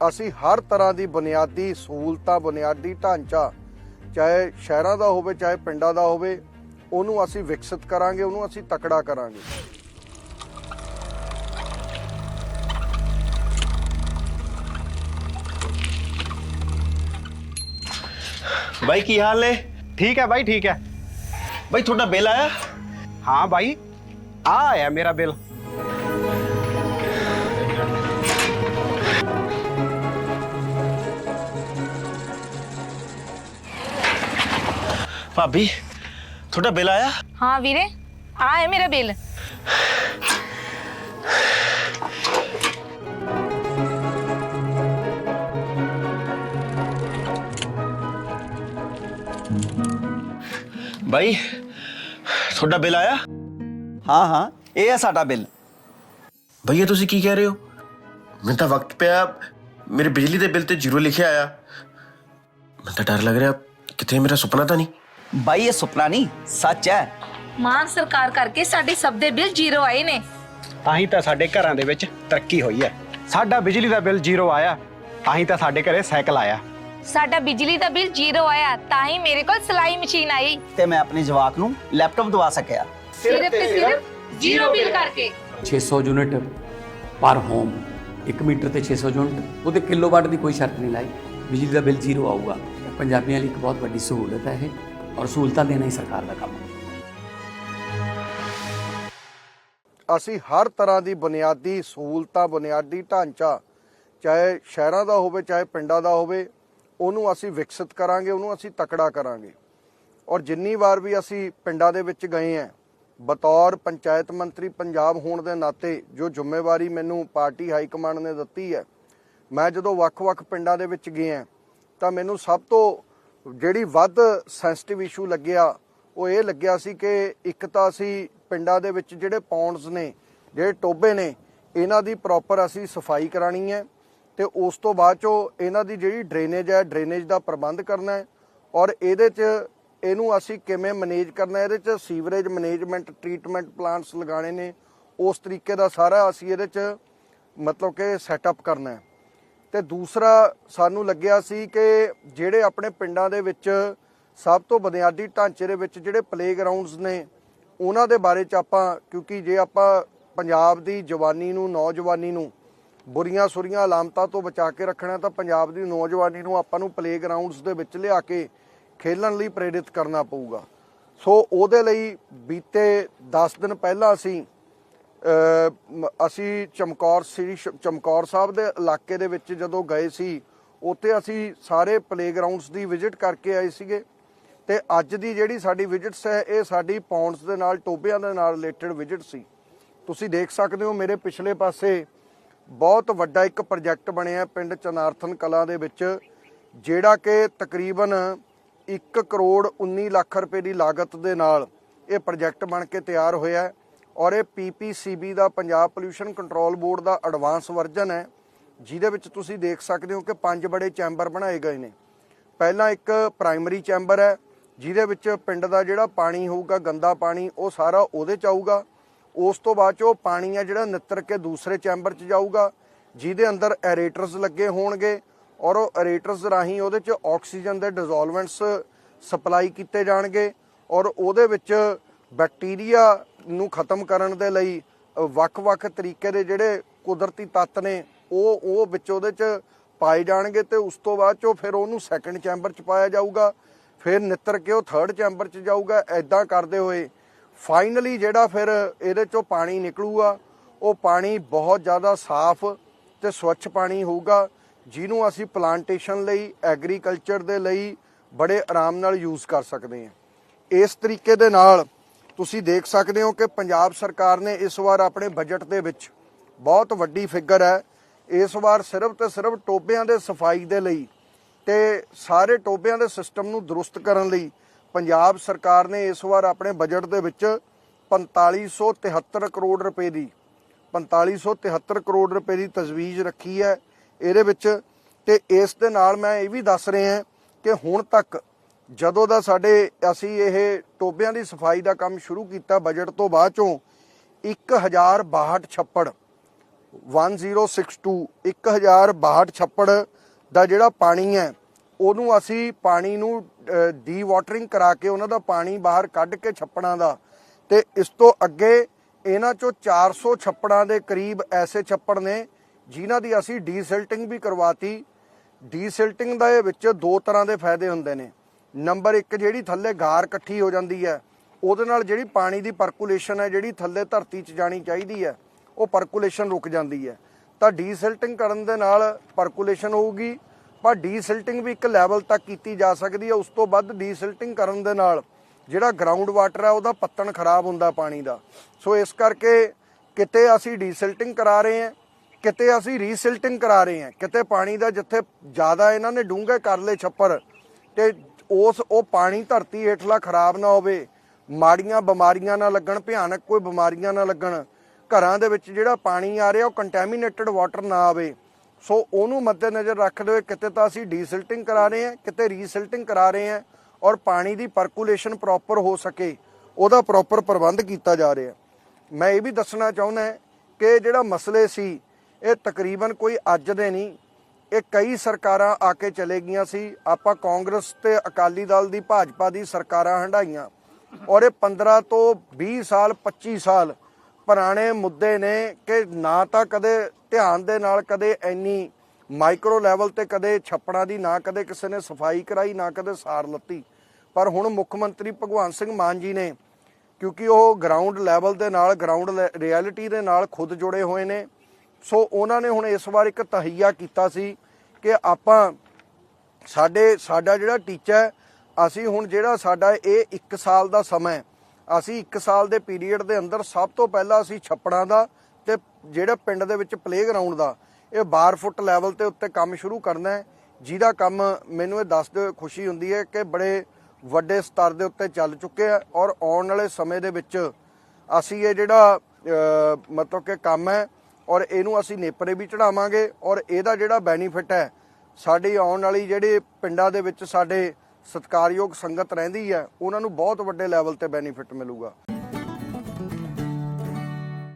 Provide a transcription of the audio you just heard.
ਅਸੀਂ ਹਰ ਤਰ੍ਹਾਂ ਦੀ ਬੁਨਿਆਦੀ ਸਹੂਲਤਾਂ ਬੁਨਿਆਦੀ ਢਾਂਚਾ ਚਾਹੇ ਸ਼ਹਿਰਾਂ ਦਾ ਹੋਵੇ ਚਾਹੇ ਪਿੰਡਾਂ ਦਾ ਹੋਵੇ ਉਹਨੂੰ ਅਸੀਂ ਵਿਕਸਿਤ ਕਰਾਂਗੇ ਉਹਨੂੰ ਅਸੀਂ ਤਕੜਾ ਕਰਾਂਗੇ। ਬਾਈ ਕੀ ਹਾਲ ਨੇ? ਠੀਕ ਹੈ ਬਾਈ ਠੀਕ ਹੈ। ਬਾਈ ਤੁਹਾਡਾ ਬਿੱਲ ਆਇਆ? ਹਾਂ ਬਾਈ ਆ ਆਇਆ ਮੇਰਾ ਬਿੱਲ। ਭਾਬੀ ਤੁਹਾਡਾ ਬਿੱਲ ਆਇਆ? ਹਾਂ ਵੀਰੇ ਆ ਹੈ ਮੇਰਾ ਬਿੱਲ। ਬਾਈ ਤੁਹਾਡਾ ਬਿੱਲ ਆਇਆ? ਹਾਂ ਹਾਂ ਇਹ ਹੈ ਸਾਡਾ ਬਿੱਲ। ਭਈਆ ਤੁਸੀਂ ਕੀ ਕਹਿ ਰਹੇ ਹੋ? ਮੈਨੂੰ ਤਾਂ ਵਕਤ ਪਿਆ ਮੇਰੇ ਬਿਜਲੀ ਦੇ ਬਿੱਲ ਤੇ ਜ਼ੀਰੋ ਲਿਖਿਆ ਆਇਆ। ਮੈਨੂੰ ਤਾਂ ਡਰ ਲੱਗ ਰਿਹਾ ਕਿਤੇ ਮੇਰਾ ਸੁਪਨਾ ਤਾਂ ਨਹੀਂ? ਬਾਈ ਇਹ ਸੁਪਨਾ ਨਹੀਂ ਸੱਚ ਹੈ। ਮਾਨ ਸਰਕਾਰ ਕਰਕੇ ਸਾਡੇ ਸਭ ਦੇ ਬਿੱਲ ਜ਼ੀਰੋ ਆਏ ਨੇ। ਤਾਂ ਹੀ ਤਾਂ ਸਾਡੇ ਘਰਾਂ ਦੇ ਵਿੱਚ ਤਰੱਕੀ ਹੋਈ ਹੈ। ਸਾਡਾ ਬਿਜਲੀ ਦਾ ਬਿੱਲ ਜ਼ੀਰੋ ਆਇਆ ਤਾਂ ਹੀ ਤਾਂ ਸਾਡੇ ਘਰੇ ਸਾਈਕਲ ਆਇਆ। ਸਾਡਾ ਬਿਜਲੀ ਦਾ ਬਿੱਲ ਜ਼ੀਰੋ ਆਇਆ ਤਾਂ ਹੀ ਮੇਰੇ ਕੋਲ ਸਿਲਾਈ ਮਸ਼ੀਨ ਆਈ। ਤੇ ਮੈਂ ਆਪਣੇ ਜਵਾਕ ਨੂੰ ਲੈਪਟਾਪ ਦਵਾ ਸਕਿਆ। ਸਿਰਫ ਤੇ ਸਿਰਫ ਜ਼ੀਰੋ ਬਿੱਲ ਕਰਕੇ। 600 ਯੂਨਿਟ ਪਰ ਹੋਮ 1 ਮੀਟਰ ਤੇ 600 ਯੂਨਿਟ ਉਹਦੇ ਕਿਲੋਵਾਟ ਦੀ ਕੋਈ ਸ਼ਰਤ ਨਹੀਂ ਲਾਈ। ਬਿਜਲੀ ਦਾ ਬਿੱਲ ਜ਼ੀਰੋ ਆਊਗਾ। ਪੰਜਾਬੀਆਂ ਲਈ ਇੱਕ ਬਹੁਤ ਵੱਡੀ ਸਹੂਲਤ ਹੈ ਇਹ। ਔਰ ਸਹੂਲਤਾਂ ਦੇਣਾ ਹੀ ਸਰਕਾਰ ਦਾ ਕੰਮ ਹੈ। ਅਸੀਂ ਹਰ ਤਰ੍ਹਾਂ ਦੀ ਬੁਨਿਆਦੀ ਸਹੂਲਤਾਂ, ਬੁਨਿਆਦੀ ਢਾਂਚਾ, ਚਾਹੇ ਸ਼ਹਿਰਾਂ ਦਾ ਹੋਵੇ, ਚਾਹੇ ਪਿੰਡਾਂ ਦਾ ਹੋਵੇ, ਉਹਨੂੰ ਅਸੀਂ ਵਿਕਸਿਤ ਕਰਾਂਗੇ, ਉਹਨੂੰ ਅਸੀਂ ਤਕੜਾ ਕਰਾਂਗੇ। ਔਰ ਜਿੰਨੀ ਵਾਰ ਵੀ ਅਸੀਂ ਪਿੰਡਾਂ ਦੇ ਵਿੱਚ ਗਏ ਆਂ ਬਤੌਰ ਪੰਚਾਇਤ ਮੰਤਰੀ ਪੰਜਾਬ ਹੋਣ ਦੇ ਨਾਤੇ ਜੋ ਜ਼ਿੰਮੇਵਾਰੀ ਮੈਨੂੰ ਪਾਰਟੀ ਹਾਈ ਕਮਾਂਡ ਨੇ ਦਿੱਤੀ ਹੈ, ਮੈਂ ਜਦੋਂ ਵੱਖ-ਵੱਖ ਪਿੰਡਾਂ ਦੇ ਵਿੱਚ ਗਿਆ, ਤਾਂ ਮੈਨੂੰ ਸਭ ਤੋਂ ਜਿਹੜੀ ਵੱਧ ਸੈਂਸਿਟਿਵ ਇਸ਼ੂ ਲੱਗਿਆ, ਉਹ ਇਹ ਲੱਗਿਆ ਸੀ ਕਿ ਇੱਕ ਤਾਂ ਅਸੀਂ ਪਿੰਡਾਂ ਦੇ ਵਿੱਚ ਜਿਹੜੇ ਪੌਂਡਸ ਨੇ, ਜਿਹੜੇ ਟੋਬੇ ਨੇ, ਇਹਨਾਂ ਦੀ ਪ੍ਰੋਪਰ ਅਸੀਂ ਸਫ਼ਾਈ ਕਰਾਣੀ ਹੈ ਤੇ ਉਸ ਤੋਂ ਬਾਅਦ ਚੋਂ ਇਹਨਾਂ ਦੀ ਜਿਹੜੀ ਡਰੇਨੇਜ ਹੈ ਡਰੇਨੇਜ ਦਾ ਪ੍ਰਬੰਧ ਕਰਨਾ ਹੈ ਔਰ ਇਹਦੇ 'ਚ ਇਹਨੂੰ ਅਸੀਂ ਕਿਵੇਂ ਮੈਨੇਜ ਕਰਨਾ ਇਹਦੇ 'ਚ ਸੀਵਰੇਜ ਮੈਨੇਜਮੈਂਟ ਟ੍ਰੀਟਮੈਂਟ ਪਲਾਂਟਸ ਲਗਾਣੇ ਨੇ, ਉਸ ਤਰੀਕੇ ਦਾ ਸਾਰਾ ਅਸੀਂ ਇਹਦੇ 'ਚ ਮਤਲਬ ਕਿ ਸੈਟਅਪ ਕਰਨਾ ਹੈ। ਤੇ ਦੂਸਰਾ ਸਾਨੂੰ ਲੱਗਿਆ ਸੀ ਕਿ ਜਿਹੜੇ ਆਪਣੇ ਪਿੰਡਾਂ ਦੇ ਵਿੱਚ ਸਭ ਤੋਂ ਬੁਨਿਆਦੀ ਢਾਂਚੇ ਦੇ ਵਿੱਚ ਜਿਹੜੇ ਪਲੇਗਰਾਉਂਡਸ ਨੇ, ਉਹਨਾਂ ਦੇ ਬਾਰੇ ਚ ਆਪਾਂ, ਕਿਉਂਕਿ ਜੇ ਆਪਾਂ ਪੰਜਾਬ ਦੀ ਜਵਾਨੀ ਨੂੰ, ਨੌਜਵਾਨੀ ਨੂੰ ਬੁਰੀਆਂ ਸੁਰੀਆਂ ਅਲਾਮਤਾਂ ਤੋਂ ਬਚਾ ਕੇ ਰੱਖਣਾ ਤਾਂ ਪੰਜਾਬ ਦੀ ਨੌਜਵਾਨੀ ਨੂੰ ਆਪਾਂ ਨੂੰ ਪਲੇਗਰਾਉਂਡਸ ਦੇ ਵਿੱਚ ਲਿਆ ਕੇ ਖੇਲਣ ਲਈ ਪ੍ਰੇਰਿਤ ਕਰਨਾ ਪਊਗਾ। ਸੋ ਉਹਦੇ ਲਈ ਬੀਤੇ 10 ਦਿਨ ਪਹਿਲਾਂ ਅਸੀਂ ਅਸੀਂ ਚਮਕੌਰ ਸ੍ਰੀ ਸ਼- ਚਮਕੌਰ ਸਾਹਿਬ ਦੇ ਇਲਾਕੇ ਦੇ ਵਿੱਚ ਜਦੋਂ ਗਏ ਸੀ, ਉੱਥੇ ਅਸੀਂ ਸਾਰੇ ਪਲੇਗਰਾਉਂਡਸ ਦੀ ਵਿਜ਼ਿਟ ਕਰਕੇ ਆਏ ਸੀਗੇ ਤੇ ਅੱਜ ਦੀ ਜਿਹੜੀ ਸਾਡੀ ਵਿਜ਼ਿਟਸ ਹੈ, ਇਹ ਸਾਡੀ ਪੌਂਡਸ ਦੇ ਨਾਲ ਟੋਬਿਆਂ ਦੇ ਨਾਲ ਰਿਲੇਟਡ ਵਿਜ਼ਿਟ ਸੀ। ਤੁਸੀਂ ਦੇਖ ਸਕਦੇ ਹੋ ਮੇਰੇ ਪਿਛਲੇ ਪਾਸੇ ਬਹੁਤ ਵੱਡਾ ਇੱਕ ਪ੍ਰੋਜੈਕਟ ਬਣਿਆ ਪਿੰਡ ਚਨਾਰਥਨ ਕਲਾ ਦੇ ਵਿੱਚ, ਜਿਹੜਾ ਕਿ ਤਕਰੀਬਨ 1 ਕਰੋੜ 19 ਲੱਖ ਰੁਪਏ ਦੀ ਲਾਗਤ ਦੇ ਨਾਲ ਇਹ ਪ੍ਰੋਜੈਕਟ ਬਣ ਕੇ ਤਿਆਰ ਹੋਇਆ ਹੈ। ਔਰ ਇਹ ਪੀਪੀਸੀਬੀ ਦਾ ਪੰਜਾਬ ਪੋਲਿਊਸ਼ਨ ਕੰਟਰੋਲ ਬੋਰਡ ਦਾ ਐਡਵਾਂਸ ਵਰਜ਼ਨ ਹੈ, ਜਿਹਦੇ ਵਿੱਚ ਤੁਸੀਂ ਦੇਖ ਸਕਦੇ ਹੋ ਕਿ ਪੰਜ ਬੜੇ ਚੈਂਬਰ ਬਣਾਏ ਗਏ ਨੇ। ਪਹਿਲਾਂ ਇੱਕ ਪ੍ਰਾਇਮਰੀ ਚੈਂਬਰ ਹੈ, ਜਿਹਦੇ ਵਿੱਚ ਪਿੰਡ ਦਾ ਜਿਹੜਾ ਪਾਣੀ ਹੋਊਗਾ, ਗੰਦਾ ਪਾਣੀ, ਉਹ ਸਾਰਾ ਉਹਦੇ ਚ ਆਊਗਾ। ਉਸ ਤੋਂ ਬਾਅਦ ਚ ਉਹ ਪਾਣੀ ਆ ਜਿਹੜਾ ਨਿੱਤਰ ਕੇ ਦੂਸਰੇ ਚੈਂਬਰ ਚ ਜਾਊਗਾ, ਜਿਹਦੇ ਅੰਦਰ ਐਰੇਟਰਸ ਲੱਗੇ ਹੋਣਗੇ ਔਰ ਉਹ ਐਰੇਟਰਸ ਰਾਹੀਂ ਉਹਦੇ ਚ ਆਕਸੀਜਨ ਦੇ ਡਿਸੋਲਵੈਂਟਸ ਸਪਲਾਈ ਕੀਤੇ ਜਾਣਗੇ ਔਰ ਉਹਦੇ ਵਿੱਚ ਬੈਕਟੀਰੀਆ ਨੂੰ ਖਤਮ ਕਰਨ ਦੇ ਲਈ ਵੱਖ-ਵੱਖ ਤਰੀਕੇ ਦੇ ਜਿਹੜੇ ਕੁਦਰਤੀ ਤੱਤ ਨੇ, ਉਹ ਉਹ ਵਿੱਚ ਉਹਦੇ ਚ ਪਾਏ ਜਾਣਗੇ ਤੇ ਉਸ ਤੋਂ ਬਾਅਦ ਚੋਂ ਫਿਰ ਉਹਨੂੰ ਸੈਕੰਡ ਚੈਂਬਰ ਚ ਪਾਇਆ ਜਾਊਗਾ, ਫਿਰ ਨਿੱਤਰ ਕੇ ਉਹ ਥਰਡ ਚੈਂਬਰ ਚ ਜਾਊਗਾ ਐਦਾਂ ਕਰਦੇ ਹੋਏ। ਫਾਈਨਲੀ ਜਿਹੜਾ ਫਿਰ ਇਹਦੇ ਚੋਂ ਪਾਣੀ ਨਿਕਲੂਗਾ, ਉਹ ਪਾਣੀ ਬਹੁਤ ਜ਼ਿਆਦਾ ਸਾਫ਼ ਤੇ ਸਵੱਛ ਪਾਣੀ ਹੋਊਗਾ, ਜਿਹਨੂੰ ਅਸੀਂ ਪਲਾਂਟੇਸ਼ਨ ਲਈ ਐਗਰੀਕਲਚਰ ਦੇ ਲਈ ਬੜੇ ਆਰਾਮ ਨਾਲ ਯੂਜ਼ ਕਰ ਸਕਦੇ ਹਾਂ। ਇਸ ਤਰੀਕੇ ਦੇ ਨਾਲ ਤੁਸੀਂ ਦੇਖ ਸਕਦੇ ਹੋ ਕਿ ਪੰਜਾਬ ਸਰਕਾਰ ਨੇ ਇਸ ਵਾਰ ਆਪਣੇ ਬਜਟ ਦੇ ਵਿੱਚ ਬਹੁਤ ਵੱਡੀ ਫਿਗਰ ਹੈ। ਇਸ ਵਾਰ ਸਿਰਫ ਤੇ ਸਿਰਫ ਟੋਬਿਆਂ ਦੇ ਸਫ਼ਾਈ ਦੇ ਲਈ ਤੇ ਸਾਰੇ ਟੋਬਿਆਂ ਦੇ ਸਿਸਟਮ ਨੂੰ ਦਰੁਸਤ ਕਰਨ ਲਈ ਪੰਜਾਬ ਸਰਕਾਰ ਨੇ ਇਸ ਵਾਰ ਆਪਣੇ ਬਜਟ ਦੇ ਵਿੱਚ 4573 ਕਰੋੜ ਰੁਪਏ ਦੀ 4573 ਕਰੋੜ ਰੁਪਏ ਦੀ ਤਜਵੀਜ਼ ਰੱਖੀ ਹੈ ਇਹਦੇ ਵਿੱਚ ਤੇ ਇਸ ਦੇ ਨਾਲ ਮੈਂ ਇਹ ਵੀ ਦੱਸ ਰਿਹਾ ਕਿ ਹੁਣ ਤੱਕ ਜਦੋਂ ਦਾ ਸਾਡੇ ਅਸੀਂ ਇਹ ਟੋਬਿਆਂ ਦੀ ਸਫ਼ਾਈ ਦਾ ਕੰਮ ਸ਼ੁਰੂ ਕੀਤਾ ਬਜਟ ਤੋਂ ਬਾਅਦ ਚੋਂ 1062 ਛੱਪੜ 1062 1062 ਛੱਪੜ ਦਾ ਜਿਹੜਾ ਪਾਣੀ ਹੈ, ਉਹਨੂੰ ਅਸੀਂ ਪਾਣੀ ਨੂੰ ਡੀ ਵਾਟਰਿੰਗ ਕਰਾ ਕੇ ਉਹਨਾਂ ਦਾ ਪਾਣੀ ਬਾਹਰ ਕੱਢ ਕੇ ਛੱਪੜਾਂ ਦਾ ਤੇ ਇਸ ਤੋਂ ਅੱਗੇ ਇਹਨਾਂ ਚੋਂ 400 ਛੱਪੜਾਂ ਦੇ ਕਰੀਬ ਐਸੇ ਛੱਪੜ ਨੇ ਜਿਨ੍ਹਾਂ ਦੀ ਅਸੀਂ ਡੀਸਿਲਟਿੰਗ ਵੀ ਕਰਵਾਤੀ। ਡੀਸਿਲਟਿੰਗ ਦਾ ਇਹ ਵਿੱਚ ਦੋ ਤਰ੍ਹਾਂ ਦੇ ਫਾਇਦੇ ਹੁੰਦੇ ਨੇ। ਨੰਬਰ 1 ਜਿਹੜੀ ਥੱਲੇ ਗਾਰ ਇਕੱਠੀ ਹੋ ਜਾਂਦੀ ਹੈ, ਉਹਦੇ ਨਾਲ ਜਿਹੜੀ ਪਾਣੀ ਦੀ ਪਰਕੂਲੇਸ਼ਨ ਹੈ, ਜਿਹੜੀ ਥੱਲੇ ਧਰਤੀ 'ਚ ਜਾਣੀ ਚਾਹੀਦੀ ਹੈ, ਉਹ ਪਰਕੂਲੇਸ਼ਨ ਰੁਕ ਜਾਂਦੀ ਹੈ। ਤਾਂ ਡੀਸਿਲਟਿੰਗ ਕਰਨ ਦੇ ਨਾਲ ਪਰਕੂਲੇਸ਼ਨ ਹੋਊਗੀ, ਪਰ ਡੀਸਿਲਟਿੰਗ ਵੀ ਇੱਕ ਲੈਵਲ ਤੱਕ ਕੀਤੀ ਜਾ ਸਕਦੀ ਹੈ, ਉਸ ਤੋਂ ਵੱਧ ਡੀਸਿਲਟਿੰਗ ਕਰਨ ਦੇ ਨਾਲ ਜਿਹੜਾ ਗਰਾਊਂਡ ਵਾਟਰ ਹੈ, ਉਹਦਾ ਪੱਤਣ ਖਰਾਬ ਹੁੰਦਾ ਪਾਣੀ ਦਾ। ਸੋ ਇਸ ਕਰਕੇ ਕਿਤੇ ਅਸੀਂ ਡੀਸਿਲਟਿੰਗ ਕਰਾ ਰਹੇ ਹਾਂ, ਕਿਤੇ ਅਸੀਂ ਰੀਸਿਲਟਿੰਗ ਕਰਾ ਰਹੇ ਹਾਂ, ਕਿਤੇ ਪਾਣੀ ਦਾ ਜਿੱਥੇ ਜ਼ਿਆਦਾ ਇਹਨਾਂ ਨੇ ਡੂੰਘੇ ਕਰ ਲਏ ਛੱਪਰ ਤੇ ਉਸ ਉਹ ਪਾਣੀ ਧਰਤੀ ਹੇਠਲਾ ਖਰਾਬ ਨਾ ਹੋਵੇ, ਮਾੜੀਆਂ ਬਿਮਾਰੀਆਂ ਨਾ ਲੱਗਣ, ਭਿਆਨਕ ਕੋਈ ਬਿਮਾਰੀਆਂ ਨਾ ਲੱਗਣ, ਘਰਾਂ ਦੇ ਵਿੱਚ ਜਿਹੜਾ ਪਾਣੀ ਆ ਰਿਹਾ ਉਹ ਕੰਟੈਮੀਨੇਟਡ ਵਾਟਰ ਨਾ ਆਵੇ। ਸੋ ਉਹਨੂੰ ਮੱਦੇਨਜ਼ਰ ਰੱਖਦੇ ਹੋਏ ਕਿਤੇ ਤਾਂ ਅਸੀਂ ਡੀਸਿਲਟਿੰਗ ਕਰਾ ਰਹੇ ਹਾਂ, ਕਿਤੇ ਰੀਸਿਲਟਿੰਗ ਕਰਾ ਰਹੇ ਹਾਂ ਔਰ ਪਾਣੀ ਦੀ ਪਰਕੂਲੇਸ਼ਨ ਪ੍ਰੋਪਰ ਹੋ ਸਕੇ, ਉਹਦਾ ਪ੍ਰੋਪਰ ਪ੍ਰਬੰਧ ਕੀਤਾ ਜਾ ਰਿਹਾ। ਮੈਂ ਇਹ ਵੀ ਦੱਸਣਾ ਚਾਹੁੰਦਾ ਕਿ ਜਿਹੜਾ ਮਸਲੇ ਸੀ, ਇਹ ਤਕਰੀਬਨ ਕੋਈ ਅੱਜ ਦੇ ਨਹੀਂ ਇਹ ਕਈ ਸਰਕਾਰਾਂ ਆ ਕੇ ਚਲੇ ਗਈਆਂ ਸੀ। ਆਪਾਂ ਕਾਂਗਰਸ ਤੇ ਅਕਾਲੀ ਦਲ ਦੀ, ਭਾਜਪਾ ਦੀ ਸਰਕਾਰਾਂ ਹੰਡਾਈਆਂ ਔਰ ਇਹ 15 ਤੋਂ 20 ਸਾਲ 25 ਸਾਲ ਪੁਰਾਣੇ ਮੁੱਦੇ ਨੇ ਕਿ ਨਾ ਤਾਂ ਕਦੇ ਧਿਆਨ ਦੇ ਨਾਲ ਕਦੇ ਇੰਨੀ ਮਾਈਕਰੋ ਲੈਵਲ ਤੇ ਕਦੇ ਛੱਪੜਾਂ ਦੀ, ਨਾ ਕਦੇ ਕਿਸੇ ਨੇ ਸਫ਼ਾਈ ਕਰਾਈ, ਨਾ ਕਦੇ ਸਾਰ ਲੱਤੀ। ਪਰ ਹੁਣ ਮੁੱਖ ਮੰਤਰੀ ਭਗਵੰਤ ਸਿੰਘ ਮਾਨ ਜੀ ਨੇ, ਕਿਉਂਕਿ ਉਹ ਗਰਾਊਂਡ ਲੈਵਲ ਦੇ ਨਾਲ ਗਰਾਊਂਡ ਰਿਐਲਿਟੀ ਦੇ ਨਾਲ ਖੁਦ ਜੁੜੇ ਹੋਏ ਨੇ। ਸੋ ਉਹਨਾਂ ਨੇ ਹੁਣ ਇਸ ਵਾਰ ਇੱਕ ਤਹਈਆ ਕੀਤਾ ਸੀ ਕਿ ਆਪਾਂ ਸਾਡੇ, ਸਾਡਾ ਜਿਹੜਾ ਟੀਚਾ ਅਸੀਂ ਹੁਣ ਜਿਹੜਾ ਸਾਡਾ ਇਹ 1 ਸਾਲ ਦਾ ਸਮਾਂ ਅਸੀਂ 1 ਸਾਲ ਦੇ ਪੀਰੀਅਡ ਦੇ ਅੰਦਰ ਸਭ ਤੋਂ ਪਹਿਲਾਂ ਅਸੀਂ ਛੱਪੜਾਂ ਦਾ ਤੇ ਜਿਹੜਾ ਪਿੰਡ ਦੇ ਵਿੱਚ ਪਲੇਗਰਾਉਂਡ ਦਾ, ਇਹ 12 ਫੁੱਟ ਲੈਵਲ ਤੇ ਉੱਤੇ ਕੰਮ ਸ਼ੁਰੂ ਕਰਨਾ ਹੈ, ਜਿਹਦਾ ਕੰਮ ਮੈਨੂੰ ਇਹ ਦੱਸਦੇ ਹੋਏ ਖੁਸ਼ੀ ਹੁੰਦੀ ਹੈ ਕਿ ਬੜੇ ਵੱਡੇ ਸਤਰ ਦੇ ਉੱਤੇ ਚੱਲ ਚੁੱਕੇ ਆ ਔਰ ਆਉਣ ਵਾਲੇ ਸਮੇਂ ਦੇ ਵਿੱਚ ਅਸੀਂ ਇਹ ਜਿਹੜਾ ਮਤਲਬ ਕਿ ਕੰਮ ਹੈ ਔਰ ਇਹਨੂੰ ਅਸੀਂ ਨੇਪਰੇ ਵੀ ਚੜਾਵਾਂਗੇ ਔਰ ਇਹਦਾ ਜਿਹੜਾ ਬੈਨੀਫਿਟ ਹੈ, ਸਾਡੀ ਆਉਣ ਵਾਲੀ ਜਿਹੜੇ ਪਿੰਡਾਂ ਦੇ ਵਿੱਚ ਸਾਡੇ ਸਤਕਾਰਯੋਗ ਸੰਗਤ ਰਹਿੰਦੀ ਹੈ, ਉਹਨਾਂ ਨੂੰ ਬਹੁਤ ਵੱਡੇ ਲੈਵਲ ਤੇ ਬੈਨੀਫਿਟ ਮਿਲੂਗਾ।